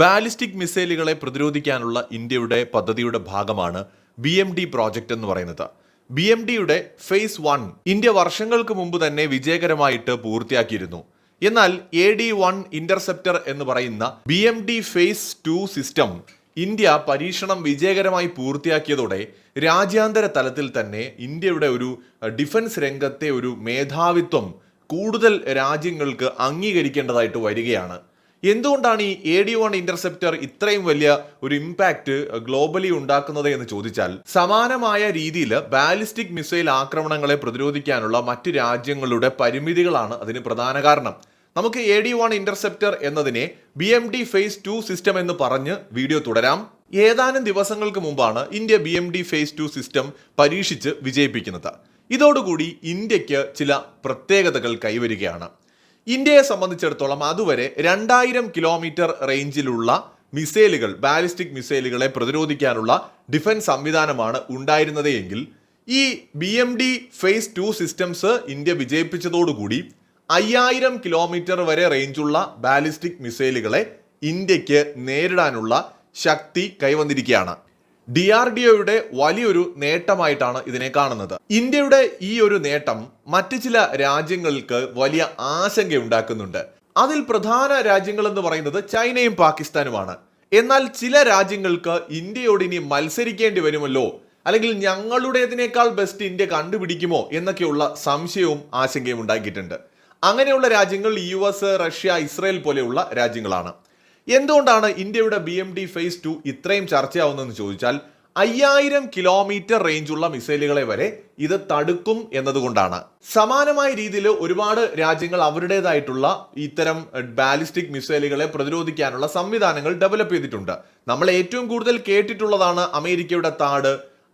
Ballistic മിസൈലുകളെ പ്രതിരോധിക്കാനുള്ള ഇന്ത്യയുടെ പദ്ധതിയുടെ ഭാഗമാണ് ബി എം ഡി പ്രോജക്റ്റ് എന്ന് പറയുന്നത്. ബി എം ഡിയുടെ ഫേസ് വൺ ഇന്ത്യ വർഷങ്ങൾക്ക് മുമ്പ് തന്നെ വിജയകരമായിട്ട് പൂർത്തിയാക്കിയിരുന്നു. എന്നാൽ എ ഡി വൺ ഇന്റർസെപ്റ്റർ എന്ന് പറയുന്ന B M D phase two system India പരീക്ഷണം വിജയകരമായി പൂർത്തിയാക്കിയതോടെ രാജ്യാന്തര തലത്തിൽ തന്നെ ഇന്ത്യയുടെ ഒരു ഡിഫൻസ് രംഗത്തെ ഒരു മേധാവിത്വം കൂടുതൽ രാജ്യങ്ങൾക്ക് അംഗീകരിക്കേണ്ടതായിട്ട് വരികയാണ്. എന്തുകൊണ്ടാണ് ഈ എ ഡി വൺ ഇന്റർസെപ്റ്റർ ഇത്രയും വലിയ ഒരു ഇമ്പാക്റ്റ് ഗ്ലോബലി ഉണ്ടാക്കുന്നത് എന്ന് ചോദിച്ചാൽ സമാനമായ രീതിയിൽ ബാലിസ്റ്റിക് മിസൈൽ ആക്രമണങ്ങളെ പ്രതിരോധിക്കാനുള്ള മറ്റ് രാജ്യങ്ങളുടെ പരിമിതികളാണ് അതിന് പ്രധാന കാരണം. നമുക്ക് എ ഡി വൺ ഇന്റർസെപ്റ്റർ എന്നതിനെ B M D phase two system എന്ന് പറഞ്ഞ് വീഡിയോ തുടരാം. ഏതാനും ദിവസങ്ങൾക്ക് മുമ്പാണ് India B M D phase two system പരീക്ഷിച്ച് വിജയിപ്പിക്കുന്നത്. ഇതോടുകൂടി ഇന്ത്യയ്ക്ക് ചില പ്രത്യേകതകൾ കൈവരികയാണ്. ഇന്ത്യയെ സംബന്ധിച്ചിടത്തോളം അതുവരെ രണ്ടായിരം കിലോമീറ്റർ റേഞ്ചിലുള്ള മിസൈലുകൾ ബാലിസ്റ്റിക് മിസൈലുകളെ പ്രതിരോധിക്കാനുള്ള ഡിഫൻസ് സംവിധാനമാണ് ഉണ്ടായിരുന്നത് എങ്കിൽ ഈ B M D phase two systems India വിജയിപ്പിച്ചതോടുകൂടി അയ്യായിരം കിലോമീറ്റർ വരെ റേഞ്ചുള്ള ബാലിസ്റ്റിക് മിസൈലുകളെ ഇന്ത്യയ്ക്ക് നേരിടാനുള്ള ശക്തി കൈവന്നിരിക്കുകയാണ്. ഡി ആർ ഡി ഒയുടെ വലിയൊരു നേട്ടമായിട്ടാണ് ഇതിനെ കാണുന്നത്. ഇന്ത്യയുടെ ഈ ഒരു നേട്ടം മറ്റ് ചില രാജ്യങ്ങൾക്ക് വലിയ ആശങ്കയുണ്ടാക്കുന്നുണ്ട്. അതിൽ പ്രധാന രാജ്യങ്ങൾ എന്ന് പറയുന്നത് ചൈനയും പാകിസ്ഥാനുമാണ്. എന്നാൽ ചില രാജ്യങ്ങൾക്ക് ഇന്ത്യയോട് ഇനി മത്സരിക്കേണ്ടി വരുമല്ലോ അല്ലെങ്കിൽ ഞങ്ങളുടേതിനേക്കാൾ ബെസ്റ്റ് ഇന്ത്യ കണ്ടുപിടിക്കുമോ എന്നൊക്കെയുള്ള സംശയവും ആശങ്കയും ഉണ്ടാക്കിയിട്ടുണ്ട്. അങ്ങനെയുള്ള രാജ്യങ്ങൾ യു എസ് റഷ്യ ഇസ്രയേൽ പോലെയുള്ള രാജ്യങ്ങളാണ്. എന്തുകൊണ്ടാണ് ഇന്ത്യയുടെ B M D phase two ഇത്രയും ചർച്ചയാവുന്നതെന്ന് ചോദിച്ചാൽ അയ്യായിരം കിലോമീറ്റർ റേഞ്ചുള്ള മിസൈലുകളെ വരെ ഇത് തടുക്കും എന്നതുകൊണ്ടാണ്. സമാനമായ രീതിയിൽ ഒരുപാട് രാജ്യങ്ങൾ അവരുടേതായിട്ടുള്ള ഇത്തരം ബാലിസ്റ്റിക് മിസൈലുകളെ പ്രതിരോധിക്കാനുള്ള സംവിധാനങ്ങൾ ഡെവലപ്പ് ചെയ്തിട്ടുണ്ട്. നമ്മൾ ഏറ്റവും കൂടുതൽ കേട്ടിട്ടുള്ളതാണ് അമേരിക്കയുടെ താട്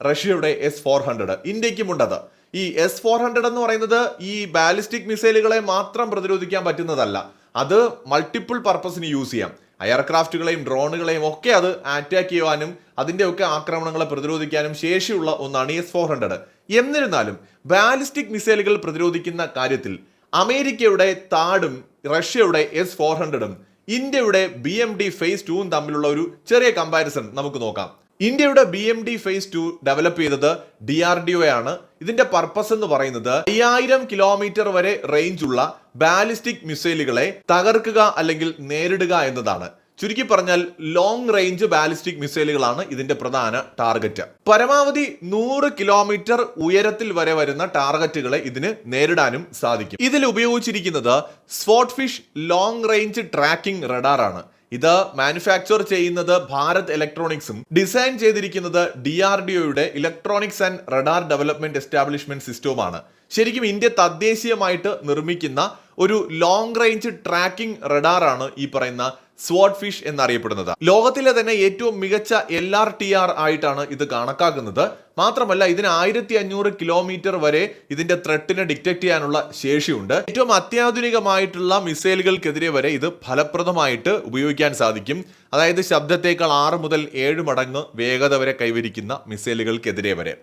റഷ്യയുടെ എസ് ഫോർ ഹൺഡ്രഡ് ഇന്ത്യക്കും ഉണ്ടത് ഈ എസ് ഫോർ ഹൺഡ്രഡ് എന്ന് പറയുന്നത് ഈ ബാലിസ്റ്റിക് മിസൈലുകളെ മാത്രം പ്രതിരോധിക്കാൻ പറ്റുന്നതല്ല. അത് മൾട്ടിപ്പിൾ പർപ്പസിന് യൂസ് ചെയ്യാം. എയർക്രാഫ്റ്റുകളെയും ഡ്രോണുകളെയും ഒക്കെ അത് അറ്റാക്ക് ചെയ്യുവാനും അതിന്റെയൊക്കെ ആക്രമണങ്ങളെ പ്രതിരോധിക്കാനും ശേഷിയുള്ള ഒന്നാണ് എസ് ഫോർ ഹൺഡ്രഡ് എന്നിരുന്നാലും ബാലിസ്റ്റിക് മിസൈലുകൾ പ്രതിരോധിക്കുന്ന കാര്യത്തിൽ അമേരിക്കയുടെ താടും റഷ്യയുടെ എസ് ഫോർ ഹൺഡ്രഡും ഇന്ത്യയുടെ ബി എം ഡി ഫേസ് ടുവും തമ്മിലുള്ള ഒരു ചെറിയ കമ്പാരിസൺ നമുക്ക് നോക്കാം. ഇന്ത്യയുടെ B M D phase two develop ചെയ്തത് ഡി ആർ ഡി ഒ ആണ്. ഇതിന്റെ പർപ്പസ് എന്ന് പറയുന്നത് അയ്യായിരം കിലോമീറ്റർ വരെ റേഞ്ച് ഉള്ള ബാലിസ്റ്റിക് മിസൈലുകളെ തകർക്കുക അല്ലെങ്കിൽ നേരിടുക എന്നതാണ്. ചുരുക്കി പറഞ്ഞാൽ ലോങ് റേഞ്ച് ബാലിസ്റ്റിക് മിസൈലുകളാണ് ഇതിന്റെ പ്രധാന ടാർഗറ്റ് പരമാവധി നൂറ് കിലോമീറ്റർ ഉയരത്തിൽ വരെ വരുന്ന ടാർഗറ്റുകളെ ഇതിന് നേരിടാനും സാധിക്കും. ഇതിൽ ഉപയോഗിച്ചിരിക്കുന്നത് spot fish long range tracking റഡാറാണ് ഇത് മാനുഫാക്ചർ ചെയ്യുന്നത് ഭാരത് ഇലക്ട്രോണിക്സും ഡിസൈൻ ചെയ്തിരിക്കുന്നത് ഡി ആർ ഡി ഒയുടെ electronics and radar development establishment സിസ്റ്റവുമാണ് ശരിക്കും ഇന്ത്യ തദ്ദേശീയമായിട്ട് നിർമ്മിക്കുന്ന ഒരു ലോങ് റേഞ്ച് ട്രാക്കിംഗ് റഡാറാണ് ഈ പറയുന്ന സ്വാട്ട് ഫിഷ് എന്നറിയപ്പെടുന്നത്. ലോകത്തിലെ തന്നെ ഏറ്റവും മികച്ച എൽ ആർ ടി ആർ ആയിട്ടാണ് ഇത് കണക്കാക്കുന്നത്. മാത്രമല്ല ഇതിന് ആയിരത്തി അഞ്ഞൂറ് കിലോമീറ്റർ വരെ ഇതിന്റെ ത്രെട്ടിനെ ഡിറ്റക്ട് ചെയ്യാനുള്ള ശേഷിയുണ്ട്. ഏറ്റവും അത്യാധുനികമായിട്ടുള്ള മിസൈലുകൾക്കെതിരെ വരെ ഇത് ഫലപ്രദമായിട്ട് ഉപയോഗിക്കാൻ സാധിക്കും. അതായത് ശബ്ദത്തേക്കാൾ ആറ് മുതൽ ഏഴ് മടങ്ങ് വേഗത വരെ കൈവരിക്കുന്ന മിസൈലുകൾക്കെതിരെ വരെ.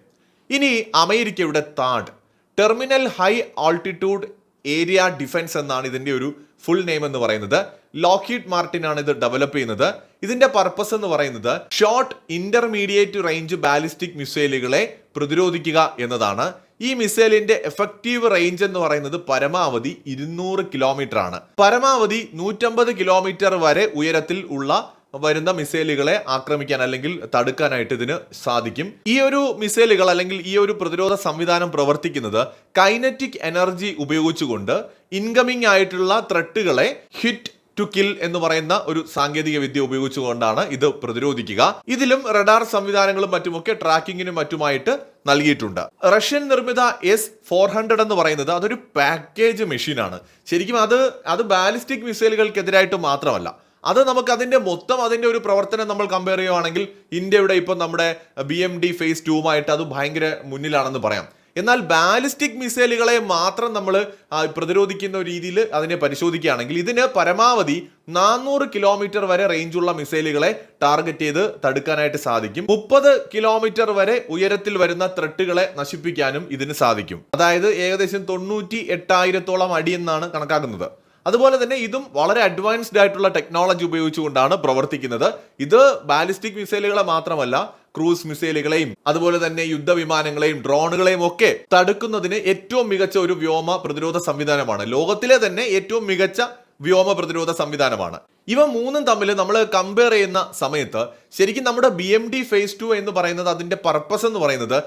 ഇനി അമേരിക്കയുടെ താഡ്. Terminal high altitude area defence എന്നാണ് ഇതിന്റെ ഒരു ഫുൾ നെയിം എന്ന് പറയുന്നത്. ലോക്കീഡ് മാർട്ടിൻ ആണ് ഇത് ഡെവലപ്പ് ചെയ്യുന്നത്. ഇതിന്റെ പർപ്പസ് എന്ന് പറയുന്നത് ഷോർട്ട് ഇന്റർമീഡിയറ്റ് റേഞ്ച് ബാലിസ്റ്റിക് മിസൈലുകളെ പ്രതിരോധിക്കുക എന്നതാണ്. ഈ മിസൈലിന്റെ എഫക്റ്റീവ് റേഞ്ച് എന്ന് പറയുന്നത് പരമാവധി ഇരുന്നൂറ് കിലോമീറ്റർ ആണ്. പരമാവധി നൂറ്റമ്പത് കിലോമീറ്റർ വരെ ഉയരത്തിൽ ഉള്ള വരുന്ന മിസൈലുകളെ ആക്രമിക്കാൻ അല്ലെങ്കിൽ തടുക്കാനായിട്ട് ഇതിന് സാധിക്കും. ഈ ഒരു മിസൈലുകൾ അല്ലെങ്കിൽ ഈ ഒരു പ്രതിരോധ സംവിധാനം പ്രവർത്തിക്കുന്നത് കൈനറ്റിക് എനർജി ഉപയോഗിച്ചുകൊണ്ട് ഇൻകമിംഗ് ആയിട്ടുള്ള ത്രട്ടുകളെ ഹിറ്റ് ടു കിൽ എന്ന് പറയുന്ന ഒരു സാങ്കേതിക വിദ്യ ഉപയോഗിച്ചുകൊണ്ടാണ് ഇത് പ്രതിരോധിക്കുക. ഇതിലും റഡാർ സംവിധാനങ്ങളും മറ്റുമൊക്കെ ട്രാക്കിങ്ങിനും മറ്റുമായിട്ട് നൽകിയിട്ടുണ്ട്. റഷ്യൻ നിർമ്മിത എസ് ഫോർ ഹൺഡ്രഡ് എന്ന് പറയുന്നത് അതൊരു പാക്കേജ് മെഷീനാണ് ശരിക്കും അത് അത് ബാലിസ്റ്റിക് മിസൈലുകൾക്കെതിരായിട്ട് മാത്രമല്ല. അത് നമുക്ക് അതിന്റെ മൊത്തം അതിന്റെ ഒരു പ്രവർത്തനം നമ്മൾ കമ്പയർ ചെയ്യുവാണെങ്കിൽ ഇന്ത്യയുടെ ഇപ്പം നമ്മുടെ ബി എം ഡി ഫേസ് ടുമായിട്ട് അത് ഭയങ്കര മുന്നിലാണെന്ന് പറയാം. എന്നാൽ ബാലിസ്റ്റിക് മിസൈലുകളെ മാത്രം നമ്മൾ പ്രതിരോധിക്കുന്ന രീതിയിൽ അതിനെ പരിശോധിക്കുകയാണെങ്കിൽ ഇതിന് പരമാവധി നാനൂറ് കിലോമീറ്റർ വരെ റേഞ്ചുള്ള മിസൈലുകളെ ടാർഗറ്റ് ചെയ്ത് തടുക്കാനായിട്ട് സാധിക്കും. മുപ്പത് കിലോമീറ്റർ വരെ ഉയരത്തിൽ വരുന്ന ത്രെട്ടുകളെ നശിപ്പിക്കാനും ഇതിന് സാധിക്കും. അതായത് ഏകദേശം തൊണ്ണൂറ്റി എട്ടായിരത്തോളം അടി എന്നാണ് കണക്കാക്കുന്നത്. അതുപോലെ തന്നെ ഇതും വളരെ അഡ്വാൻസ്ഡ് ആയിട്ടുള്ള ടെക്നോളജി ഉപയോഗിച്ചുകൊണ്ടാണ് പ്രവർത്തിക്കുന്നത്. ഇത് ബാലിസ്റ്റിക് മിസൈലുകളെ മാത്രമല്ല ക്രൂസ് മിസൈലുകളെയും അതുപോലെ തന്നെ യുദ്ധവിമാനങ്ങളെയും ഡ്രോണുകളെയും ഒക്കെ തടുക്കുന്നതിന് ഏറ്റവും മികച്ച ഒരു വ്യോമ പ്രതിരോധ സംവിധാനമാണ്. ലോകത്തിലെ തന്നെ ഏറ്റവും മികച്ച വ്യോമ പ്രതിരോധ സംവിധാനമാണ്. ഇവ മൂന്നും തമ്മിൽ നമ്മൾ കമ്പയർ ചെയ്യുന്ന സമയത്ത് ശരിക്കും നമ്മുടെ B M D phase two എന്ന് പറയുന്നത് അതിന്റെ പർപ്പസ് എന്ന് പറയുന്നത്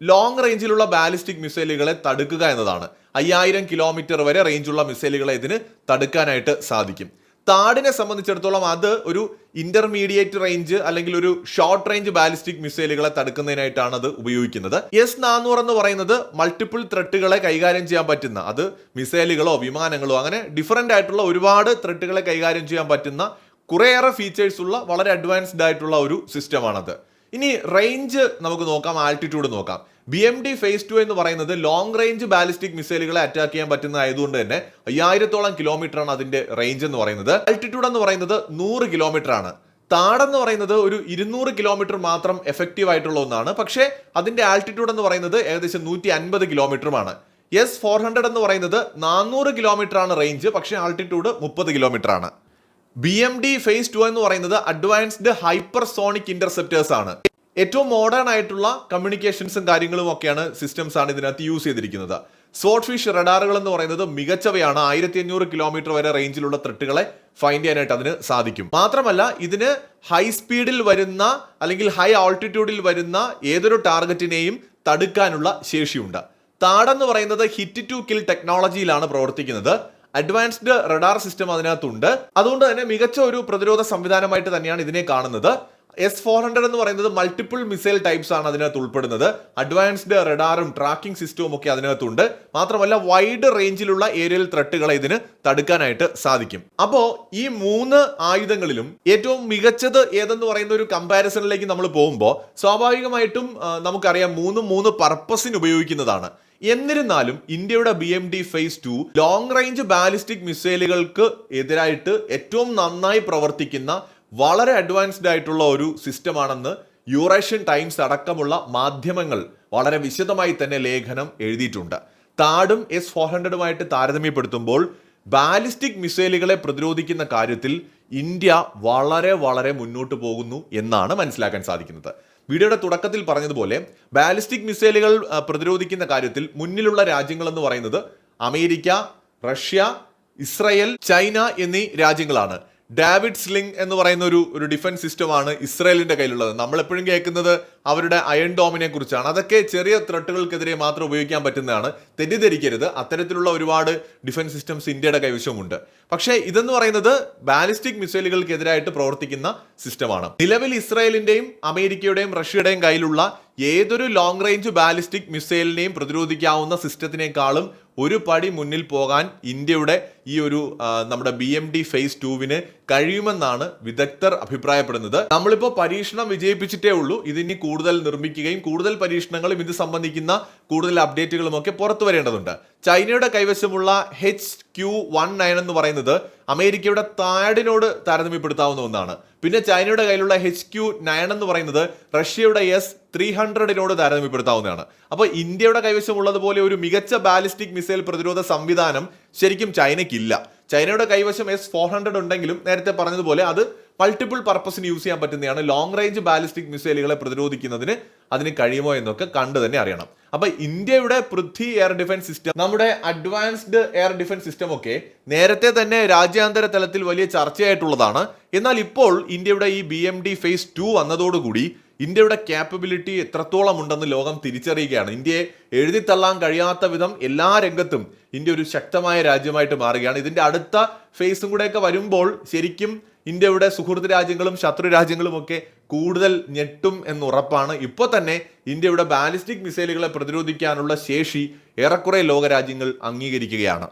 ലോങ് റേഞ്ചിലുള്ള ബാലിസ്റ്റിക് മിസൈലുകളെ തടുക്കുക എന്നതാണ്. അയ്യായിരം കിലോമീറ്റർ വരെ റേഞ്ചുള്ള മിസൈലുകളെ ഇതിന് തടുക്കാനായിട്ട് സാധിക്കും. താടിനെ സംബന്ധിച്ചിടത്തോളം അത് ഒരു ഇന്റർമീഡിയറ്റ് റേഞ്ച് അല്ലെങ്കിൽ ഒരു ഷോർട്ട് റേഞ്ച് ബാലിസ്റ്റിക് മിസൈലുകളെ തടുക്കുന്നതിനായിട്ടാണ് അത് ഉപയോഗിക്കുന്നത്. എസ് നാനൂറ് എന്ന് പറയുന്നത് മൾട്ടിപ്പിൾ ത്രെട്ടുകളെ കൈകാര്യം ചെയ്യാൻ പറ്റുന്ന അത് മിസൈലുകളോ വിമാനങ്ങളോ അങ്ങനെ ഡിഫറെന്റ് ആയിട്ടുള്ള ഒരുപാട് ത്രെട്ടുകളെ കൈകാര്യം ചെയ്യാൻ പറ്റുന്ന കുറേയേറെ ഫീച്ചേഴ്സ് ഉള്ള വളരെ അഡ്വാൻസ്ഡ് ആയിട്ടുള്ള ഒരു സിസ്റ്റമാണത് ഇനി റേഞ്ച് നമുക്ക് നോക്കാം ആൾട്ടിറ്റ്യൂഡ് നോക്കാം. B M D phase two എന്ന് പറയുന്നത് ലോങ് റേഞ്ച് ബാലിസ്റ്റിക് മിസൈലുകളെ അറ്റാക്ക് ചെയ്യാൻ പറ്റുന്ന ആയതുകൊണ്ട് തന്നെ അയ്യായിരത്തോളം കിലോമീറ്റർ ആണ് അതിന്റെ റേഞ്ച് എന്ന് പറയുന്നത്. ആൾട്ടിറ്റ്യൂഡ് എന്ന് പറയുന്നത് നൂറ് കിലോമീറ്റർ ആണ്. താടെന്ന് പറയുന്നത് ഒരു ഇരുന്നൂറ് കിലോമീറ്റർ മാത്രം എഫക്റ്റീവ് ആയിട്ടുള്ള ഒന്നാണ്. പക്ഷേ അതിന്റെ ആൾട്ടിറ്റ്യൂഡ് എന്ന് പറയുന്നത് ഏകദേശം നൂറ്റി അൻപത് കിലോമീറ്ററുമാണ് എസ് ഫോർ ഹൺഡ്രഡ് എന്ന് പറയുന്നത് നാനൂറ് കിലോമീറ്റർ ആണ് റേഞ്ച് പക്ഷേ ആൾട്ടിറ്റ്യൂഡ് മുപ്പത് കിലോമീറ്റർ ആണ്. B M D phase two എന്ന് പറയുന്നത് അഡ്വാൻസ്ഡ് ഹൈപ്പർസോണിക് ഇന്റർസെപ്റ്റേഴ്സ് ആണ്. ഏറ്റവും മോഡേൺ ആയിട്ടുള്ള കമ്മ്യൂണിക്കേഷൻസും കാര്യങ്ങളും ഒക്കെയാണ് സിസ്റ്റംസ് ആണ് ഇതിനകത്ത് യൂസ് ചെയ്തിരിക്കുന്നത്. സോട്ട് ഫിഷ് റഡാറുകൾ എന്ന് പറയുന്നത് മികച്ചവയാണ്. ആയിരത്തി അഞ്ഞൂറ് കിലോമീറ്റർ വരെ റേഞ്ചിലുള്ള ത്രെട്ടുകളെ ഫൈൻഡ് ചെയ്യാനായിട്ട് അതിന് സാധിക്കും. മാത്രമല്ല ഇതിന് ഹൈ സ്പീഡിൽ വരുന്ന അല്ലെങ്കിൽ ഹൈ ആൾട്ടിറ്റ്യൂഡിൽ വരുന്ന ഏതൊരു ടാർഗറ്റിനെയും തടുക്കാനുള്ള ശേഷിയുണ്ട്. താടെന്ന് പറയുന്നത് ഹിറ്റ് ടു കിൽ ടെക്നോളജിയിലാണ് പ്രവർത്തിക്കുന്നത്. അഡ്വാൻസ്ഡ് റഡാർ സിസ്റ്റം അതിനകത്തുണ്ട്. അതുകൊണ്ട് തന്നെ മികച്ച ഒരു പ്രതിരോധ സംവിധാനമായിട്ട് തന്നെയാണ് ഇതിനെ കാണുന്നത്. എസ് ഫോർ ഹൺഡ്രഡ് എന്ന് പറയുന്നത് മൾട്ടിപ്പിൾ മിസൈൽ ടൈപ്സ് ആണ് അതിനകത്ത് ഉൾപ്പെടുന്നത്. അഡ്വാൻസ്ഡ് റഡാറും ട്രാക്കിംഗ് സിസ്റ്റവും ഒക്കെ അതിനകത്തുണ്ട്. മാത്രമല്ല വൈഡ് റേഞ്ചിലുള്ള ഏരിയൽ ത്രട്ടുകളെ ഇതിന് തടുക്കാനായിട്ട് സാധിക്കും. അപ്പോ ഈ മൂന്ന് ആയുധങ്ങളിലും ഏറ്റവും മികച്ചത് ഏതെന്ന് പറയുന്ന ഒരു കമ്പാരിസണിലേക്ക് നമ്മൾ പോകുമ്പോൾ സ്വാഭാവികമായിട്ടും നമുക്കറിയാം മൂന്നും മൂന്ന് പർപ്പസിന് ഉപയോഗിക്കുന്നതാണ്. എന്നിരുന്നാലും ഇന്ത്യയുടെ B M D phase two long range ballistic മിസൈലുകൾക്ക് എതിരായിട്ട് ഏറ്റവും നന്നായി പ്രവർത്തിക്കുന്ന വളരെ അഡ്വാൻസ്ഡ് ആയിട്ടുള്ള ഒരു സിസ്റ്റമാണെന്ന് യൂറേഷ്യൻ ടൈംസ് അടക്കമുള്ള മാധ്യമങ്ങൾ വളരെ വിശദമായി തന്നെ ലേഖനം എഴുതിയിട്ടുണ്ട്. താടും എസ് ഫോർ ഹൺഡ്രഡുമായിട്ട് താരതമ്യപ്പെടുത്തുമ്പോൾ ബാലിസ്റ്റിക് മിസൈലുകളെ പ്രതിരോധിക്കുന്ന കാര്യത്തിൽ ഇന്ത്യ വളരെ വളരെ മുന്നോട്ട് പോകുന്നു എന്നാണ് മനസ്സിലാക്കാൻ സാധിക്കുന്നത്. വീഡിയോയുടെ തുടക്കത്തിൽ പറഞ്ഞതുപോലെ ബാലിസ്റ്റിക് മിസൈലുകൾ പ്രതിരോധിക്കുന്ന കാര്യത്തിൽ മുന്നിലുള്ള രാജ്യങ്ങൾ എന്ന് പറയുന്നത് അമേരിക്ക റഷ്യ ഇസ്രയേൽ ചൈന എന്നീ രാജ്യങ്ങളാണ്. ഡാവിഡ് സ്ലിംഗ് എന്ന് പറയുന്ന ഒരു ഒരു ഡിഫൻസ് സിസ്റ്റമാണ് ഇസ്രയേലിന്റെ കയ്യിലുള്ളത്. നമ്മൾ എപ്പോഴും കേൾക്കുന്നത് അവരുടെ അയൺ ഡോമിനെ കുറിച്ചാണ്. അതൊക്കെ ചെറിയ ത്രട്ടുകൾക്കെതിരെ മാത്രം ഉപയോഗിക്കാൻ പറ്റുന്നതാണ്. തെറ്റിദ്ധരിക്കരുത്. അത്തരത്തിലുള്ള ഒരുപാട് ഡിഫൻസ് സിസ്റ്റംസ് ഇന്ത്യയുടെ കൈവശമുണ്ട്. പക്ഷേ ഇതെന്ന് പറയുന്നത് ബാലിസ്റ്റിക് മിസൈലുകൾക്കെതിരായിട്ട് പ്രവർത്തിക്കുന്ന സിസ്റ്റമാണ്. നിലവിൽ ഇസ്രായേലിന്റെയും അമേരിക്കയുടെയും റഷ്യയുടെയും കയ്യിലുള്ള ഏതൊരു ലോങ് റേഞ്ച് ബാലിസ്റ്റിക് മിസൈലിനെയും പ്രതിരോധിക്കാവുന്ന സിസ്റ്റത്തിനേക്കാളും ഒരു പടി മുന്നിൽ പോകാൻ ഇന്ത്യയുടെ ഈ ഒരു നമ്മുടെ ബി എം ഡി ഫേസ് ടൂവിന് കഴിയുമെന്നാണ് വിദഗ്ധർ അഭിപ്രായപ്പെടുന്നത്. നമ്മളിപ്പോൾ പരീക്ഷണം വിജയിപ്പിച്ചിട്ടേ ഉള്ളൂ. ഇതിനി കൂടുതൽ നിർമ്മിക്കുകയും കൂടുതൽ പരീക്ഷണങ്ങളും ഇത് സംബന്ധിക്കുന്ന കൂടുതൽ അപ്ഡേറ്റുകളും ഒക്കെ പുറത്തു വരേണ്ടതുണ്ട്. ചൈനയുടെ കൈവശമുള്ള എച്ച് ക്യു വൺ നയൻ എന്ന് പറയുന്നത് അമേരിക്കയുടെ താഡിനോട് താരതമ്യപ്പെടുത്താവുന്ന ഒന്നാണ്. പിന്നെ ചൈനയുടെ കയ്യിലുള്ള എച്ച് ക്യു നയൻ എന്ന് പറയുന്നത് റഷ്യയുടെ എസ് ത്രീ ഹൺഡ്രഡിനോട് താരതമ്യപ്പെടുത്താവുന്നതാണ്. അപ്പോൾ ഇന്ത്യയുടെ കൈവശമുള്ളതുപോലെ ഒരു മികച്ച ബാലിസ്റ്റിക് മിസൈൽ പ്രതിരോധ സംവിധാനം ശരിക്കും ചൈനയ്ക്കില്ല. ചൈനയുടെ കൈവശം എസ് ഫോർ ഹൺഡ്രഡ് ഉണ്ടെങ്കിലും നേരത്തെ പറഞ്ഞതുപോലെ അത് മൾട്ടിപ്പിൾ പർപ്പസിന് യൂസ് ചെയ്യാൻ പറ്റുന്നതാണ്. ലോങ് റേഞ്ച് ബാലിസ്റ്റിക് മിസൈലുകളെ പ്രതിരോധിക്കുന്നതിന് അതിന് കഴിയുമോ എന്നൊക്കെ കണ്ടു തന്നെ അറിയണം. അപ്പൊ ഇന്ത്യയുടെ പൃഥ്വി എയർ ഡിഫൻസ് സിസ്റ്റം നമ്മുടെ അഡ്വാൻസ്ഡ് എയർ ഡിഫൻസ് സിസ്റ്റം ഒക്കെ നേരത്തെ തന്നെ രാജ്യാന്തര തലത്തിൽ വലിയ ചർച്ചയായിട്ടുള്ളതാണ്. എന്നാൽ ഇപ്പോൾ ഇന്ത്യയുടെ ഈ B M D phase two വന്നതോടുകൂടി ഇന്ത്യയുടെ ക്യാപ്പബിലിറ്റി എത്രത്തോളം ഉണ്ടെന്ന് ലോകം തിരിച്ചറിയുകയാണ്. ഇന്ത്യയെ എഴുതിത്തള്ളാൻ കഴിയാത്ത വിധം എല്ലാ രംഗത്തും ഇന്ത്യ ഒരു ശക്തമായ രാജ്യമായിട്ട് മാറുകയാണ്. ഇതിന്റെ അടുത്ത ഫേസും കൂടെയൊക്കെ വരുമ്പോൾ ശരിക്കും ഇന്ത്യയുടെ സുഹൃത്ത് രാജ്യങ്ങളും ശത്രു രാജ്യങ്ങളും ഒക്കെ കൂടുതൽ ഞെട്ടും എന്നുറപ്പാണ്. ഇപ്പോൾ തന്നെ ഇന്ത്യയുടെ ബാലിസ്റ്റിക് മിസൈലുകളെ പ്രതിരോധിക്കാനുള്ള ശേഷി ഏറെക്കുറെ ലോകരാജ്യങ്ങൾ അംഗീകരിക്കുകയാണ്.